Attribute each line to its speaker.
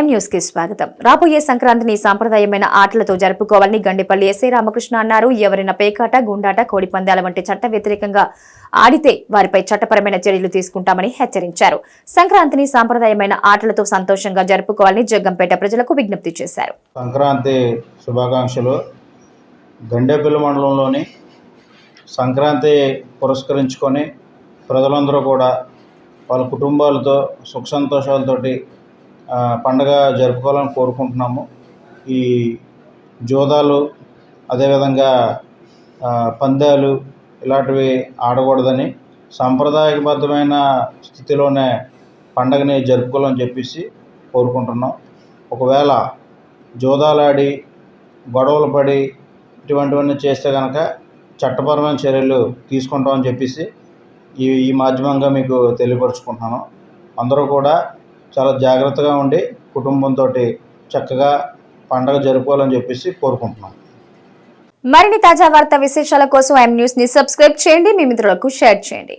Speaker 1: ఎం న్యూస్కి స్వాగతం. రాబోయే సంక్రాంతిని సాంప్రదాయమైన ఆటలతో జరుపుకోవాలని గండిపల్లి ఎస్ఐ రామకృష్ణ అన్నారు. ఎవరైనా పేకాట గుండాట కోడి పందాల వంటి చట్ట వ్యతిరేకంగా ఆడితే వారిపై చట్టపరమైన చర్యలు తీసుకుంటామని హెచ్చరించారు. సంక్రాంతిని సాంప్రదాయమైన ఆటలతో సంతోషంగా జరుపుకోవాలని జగ్గంపేట ప్రజలకు విజ్ఞప్తి చేశారు.
Speaker 2: సంక్రాంతి శుభాకాంక్షలు. గండేపల్లి మండలంలోని సంక్రాంతి పురస్కరించుకొని ప్రజలందరూ కూడా వాళ్ళ కుటుంబాలతో సుఖ సంతోషాలతోటి పండగ జరుపుకోవాలని కోరుకుంటున్నాము. ఈ జోదాలు అదేవిధంగా పందాలు ఇలాంటివి ఆడకూడదని సాంప్రదాయబద్ధమైన స్థితిలోనే పండగని జరుపుకోవాలని చెప్పేసి కోరుకుంటున్నాం. ఒకవేళ జోదాలాడి గొడవలు పడి ఇటువంటివన్నీ చేస్తే కనుక చట్టపరమైన చర్యలు తీసుకుంటామని చెప్పేసి ఈ ఈ మాధ్యమంగా మీకు తెలియపరుచుకుంటున్నాను. అందరూ కూడా చాలా జాగ్రత్తగా ఉండి కుటుంబంతో చక్కగా పండగ జరుపుకోవాలని చెప్పేసి కోరుకుంటున్నాం.
Speaker 1: మరిన్ని తాజా వార్త విశేషాల కోసం ఎం న్యూస్ని సబ్స్క్రైబ్ చేయండి మీ మిత్రులకు షేర్ చేయండి.